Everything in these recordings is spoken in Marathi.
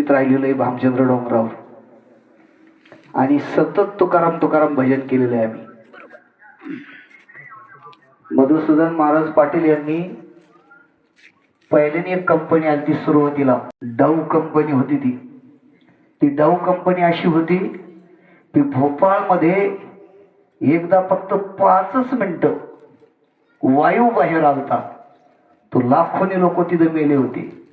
वस्तीत राहिलेलं आहे भामचंद्र डोंगरावर. आणि सतत तुकाराम तुकाराम भजन केलेलं आहे आम्ही. मधुसूदन महाराज पाटील यांनी पहिल्याने एक कंपनी आली ती सुरुवातीला डाऊ कंपनी होती ती. ती डाऊ कंपनी अशी होती की भोपाळमध्ये एकदा फक्त पाचच मिनिटं वायू बाहेर आलता. तो लाखोनी लोक तिथं मेले होते.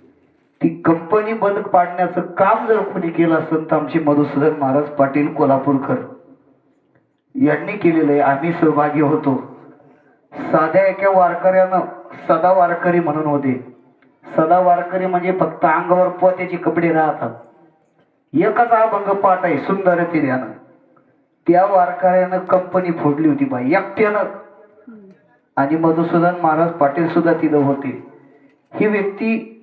ती कंपनी बंद पाडण्याचं काम जर कोणी केलं असेल तर आमचे मधुसूदन महाराज पाटील कोल्हापूरकर यांनी केलेलं आहे. आम्ही सहभागी होतो. साध्या एका वारकऱ्यानं सदा वारकरी म्हणून होते. सदा वारकरी म्हणजे फक्त अंगावर पोत्याचे कपडे राहतात. एकच अभंग पाठ आहे सुंदर तिऱ्यानं. त्या वारकऱ्यानं कंपनी फोडली होती बाई एकट्यानं. आणि मधुसूदन महाराज पाटील सुद्धा तिथं होते. ही व्यक्ती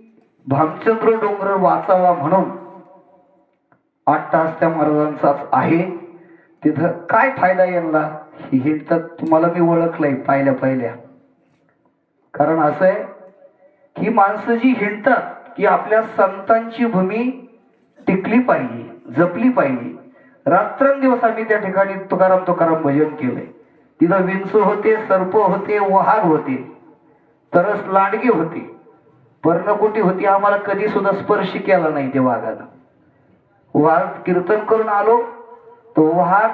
भामचंद्र डोंगर वाचावा म्हणून आठ तास त्या महाराजांचाच आहे. तिथं काय फायदा यांना? हे तर तुम्हाला मी ओळखलंय पाहिल्या पाहिल्या. कारण असं आहे ही माणसं जी हिंडतात की आपल्या संतांची भूमी टिकली पाहिजे जपली पाहिजे. रात्रंदिवस आम्ही त्या ठिकाणी तुकाराम तुकाराम भजन केलंय. तिथं विंचू होते सर्प होते वहाग होते तरस लांडगे होते. पर्णकुटी होती आम्हाला कधी सुद्धा स्पर्श केला नाही त्या वाघानं. वाघ कीर्तन करून आलो तो वाघ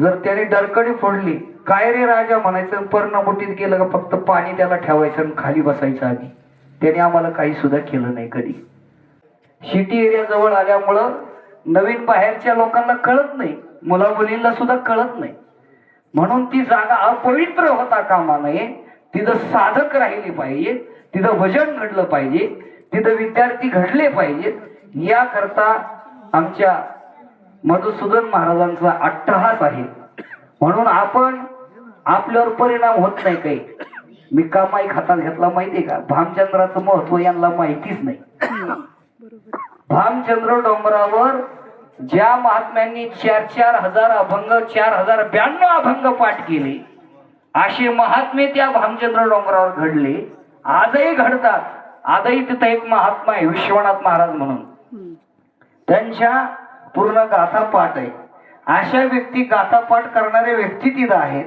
जर त्याने डरकडी फोडली काय रे राजा? म्हणायचं पर्णकुटीत गेलं का? फक्त पाणी त्याला ठेवायचं आणि खाली बसायचं आधी. त्याने आम्हाला काही सुद्धा केलं नाही कधी. सिटी एरिया जवळ आल्यामुळं नवीन बाहेरच्या लोकांना कळत नाही मुला मुलींना सुद्धा कळत नाही. म्हणून ती जागा अपवित्र होता कामा नये तिथं साधक राहिली पाहिजे. तिथं वजन घडलं पाहिजे तिथं विद्यार्थी घडले पाहिजेत याकरता आमच्या मधुसूदन महाराजांचा अट्टहास आहे. म्हणून आपण आपल्यावर परिणाम होत नाही काही. मी कामाई हातात घेतला माहितीये का? भामचंद्राचं महत्त्व यांना माहितीच नाही. भामचंद्र डोंगरावर ज्या महात्म्यांनी चार चार हजार अभंग चार हजार ब्याण्णव अभंग पाठ केले असे महात्मे त्या भामचंद्र डोंगरावर घडले. आजही घडतात. आजही तिथं एक महात्मा आहे विश्वनाथ महाराज म्हणून. त्यांच्या पूर्ण गाथा पाठ आहे. अशा व्यक्ती गाथा पाठ करणारे व्यक्ती तिथं आहेत.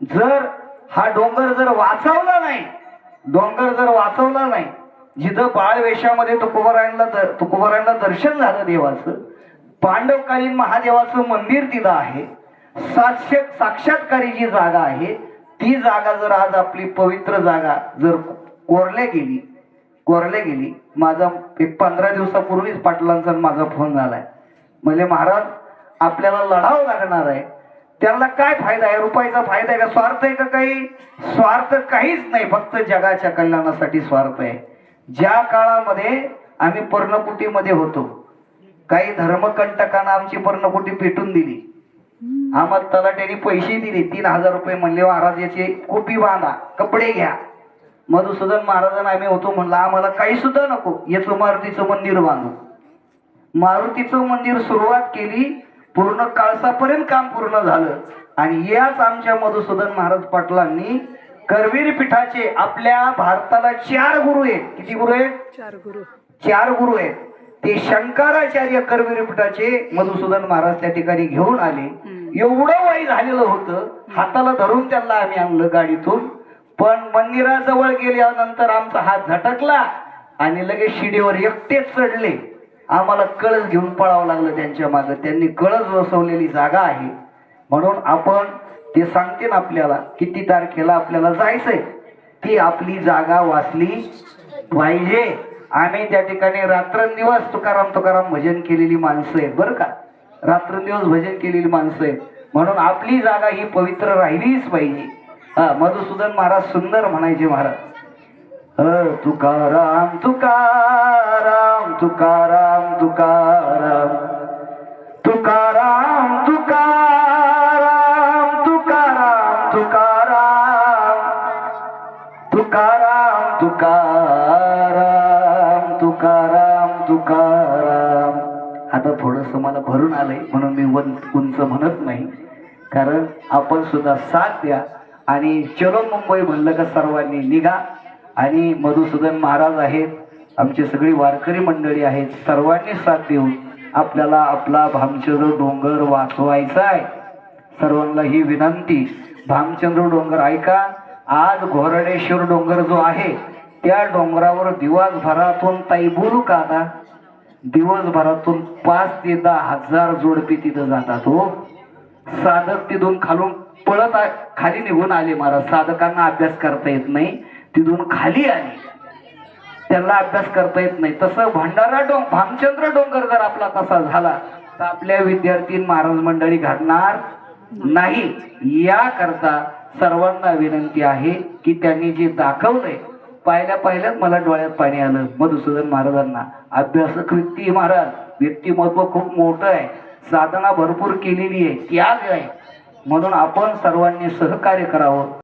जर हा डोंगर जर वाचवला नाही डोंगर जर वाचवला नाही जिथं बाळ वेशामध्ये तुकोबारायणला दर तुकोबारायणला दर्शन झालं देवाचं पांडवकालीन महादेवाचं मंदिर तिथं आहे. साक्ष साक्षात्कारी जी जागा आहे. ती जागा जर आज आपली पवित्र जागा जर कोरले गेली कोरले गेली. माझा एक पंधरा दिवसापूर्वीच पाटलांचा माझा फोन झालाय. म्हणजे महाराज आपल्याला लढावं लागणार आहे. त्याला काय फायदा आहे? रुपयाचा फायदा आहे का? स्वार्थ आहे का काही? स्वार्थ काहीच नाही. फक्त जगाच्या कल्याणासाठी स्वार्थ आहे. ज्या काळामध्ये आम्ही पर्णकुटीमध्ये होतो काही धर्मकंटकांना आमची पर्णकुटी पेटून दिली. आम्हाला तलाट्याने पैसे दिले. तीन हजार रुपये म्हणले महाराज याचे कोपी बांधा कपडे घ्या. मधुसूदन महाराजांना आम्ही होतो म्हणलं आम्हाला काही सुद्धा नको. याचं मारुतीचं मंदिर बांधू. मारुतीचं मंदिर सुरुवात केली पूर्ण काळसापर्यंत काम पूर्ण झालं. आणि याच आमच्या मधुसूदन महाराज पाटलांनी करवीर पीठाचे आपल्या भारताला चार गुरु आहेत. किती गुरु आहेत? चार गुरु. चार गुरु आहेत. ते शंकराचार्य करवीर पीठाचे मधुसूदन महाराज त्या ठिकाणी घेऊन आले. एवढं वय झालेलं होतं हाताला धरून त्यांना आम्ही आणलं गाडीतून. पण मंदिराजवळ गेल्यानंतर आमचा हात झटकला आणि लगेच शिडीवर एकटेच चढले. आम्हाला कळस घेऊन पळावं लागलं त्यांच्या मागं. त्यांनी कळस बसवलेली जागा आहे. म्हणून आपण ते सांगते ना आपल्याला किती तारखेला आपल्याला जायचंय. ती आपली जागा वाचली पाहिजे. आम्ही त्या ठिकाणी रात्रंदिवस तुकाराम तुकाराम भजन केलेली माणसं आहेत बरं का? रात्रंदिवस भजन केलेली माणसं आहेत. म्हणून आपली जागा ही पवित्र राहिलीच पाहिजे. हा मधुसूदन महाराज सुंदर म्हणायचे महाराज. अ, तुकाराम तुकाराम तुकाराम तुकाराम. तुकाराम तुकाराम तुकाराम तुकाराम. तुकाराम तुकाराम तुकाराम तुकाराम. आता थोडस मला भरून आलंय म्हणून मी उंच म्हणत नाही. कारण आपण सुद्धा साथ द्या. आणि चलो मुंबई म्हणलं का सर्वांनी निघा. आणि मधुसूदन महाराज आहेत. आमची सगळी वारकरी मंडळी आहेत. सर्वांनी साथ देऊन आपल्याला आपला भामचंद्र डोंगर वाचवायचा आहे. सर्वांना ही विनंती. भामचंद्र डोंगर ऐका. आज घोरडेश्वर डोंगर जो आहे त्या डोंगरावर दिवसभरातून तैबूल बोलू का दिवसभरातून पाच ते दहा हजार जोडपी तिथं जातात हो. साधक तिथून खालून पळत खाली निघून आले महाराज. साधकांना अभ्यास करता येत नाही तिथून खाली आले. त्यांना अभ्यास करता येत नाही. तसं भंडारा डोंग भामचंद्र डोंगर जर आपला तसा झाला तर आपल्या विद्यार्थी महाराज मंडळी घडणार नाही. या करता सर्वांना विनंती आहे की त्यांनी जे दाखवलंय पाहिल्या पाहिल्यात मला डोळ्यात पाणी आलं. मधुसूदन महाराजांना अभ्यासक व्यक्ती महाराज. व्यक्तिमत्व खूप मोठं आहे. साधना भरपूर केलेली आहे त्याग आहे. म्हणून आपण सर्वांनी सहकार्य करावं.